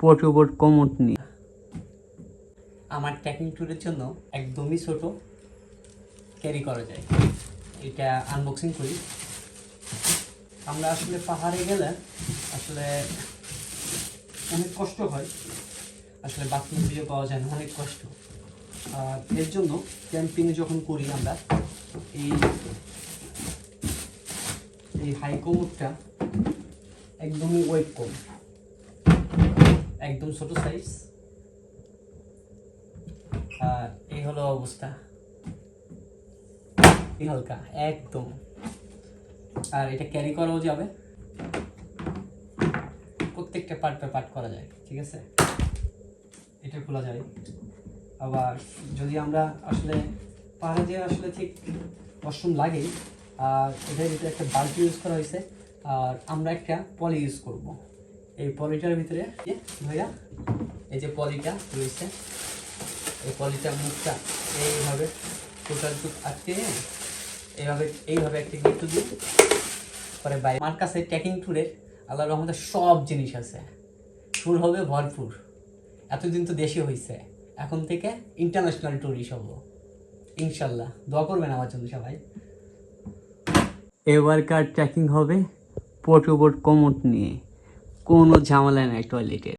Portable commode নিয়ে আমার trekking ট্যুরের জন্য একদমই ছোট ক্যারি করা যায়। এটা আনবক্সিং করি। আমরা আসলে পাহাড়ে গেলে আসলে অনেক কষ্ট হয়। আসলে বাথরুম খুঁজে পাওয়া যায় না, অনেক কষ্ট। আর এর জন্য ক্যাম্পিং যখন করি আমরা, এই এই হাই কোমরটা একদমই ওয়েট কম একদম ছোট সাইজ আর এই হলো অবস্থা। হালকা, একদম। আর এটা ক্যারি করাও যাবে। প্রত্যেকটা পার্ট পার্ট করা যায়, ঠিক আছে? এটা খোলা যায়। আবার যদি আমরা আসলে পাহাড়ে যে আসলে ঠিক ওয়াশরুম লাগে, আর এটার ভিতরে একটা বাল্টি ইউজ করা হয়েছে, আর আমরা একটা পলি ইউজ করব। এই পলিটার ভিতরে ভাইয়া, এই যে পলিটা রয়েছে, এই পলিটার মুখটা এইভাবে টোটাল টুক আটকে এইভাবে এইভাবে একটা গিফট দিই, পরে বাই আমার কাছে ট্রেকিং ট্যুরের আল্লাহ রহমতে সব জিনিস আছে। ট্যুর হবে ভরপুর। এতদিন তো দেশে হয়েছে এখন থেকে ইন্টারন্যাশনাল ট্যুরিস্ট হব ইনশাল্লাহ। দোয়া করবেন আমার জন্য সবাই। এবারকার ট্রেকিং হবে? পোর্টেবল কমোড নিয়ে। কোনো ঝামেলা নাই টয়লেটের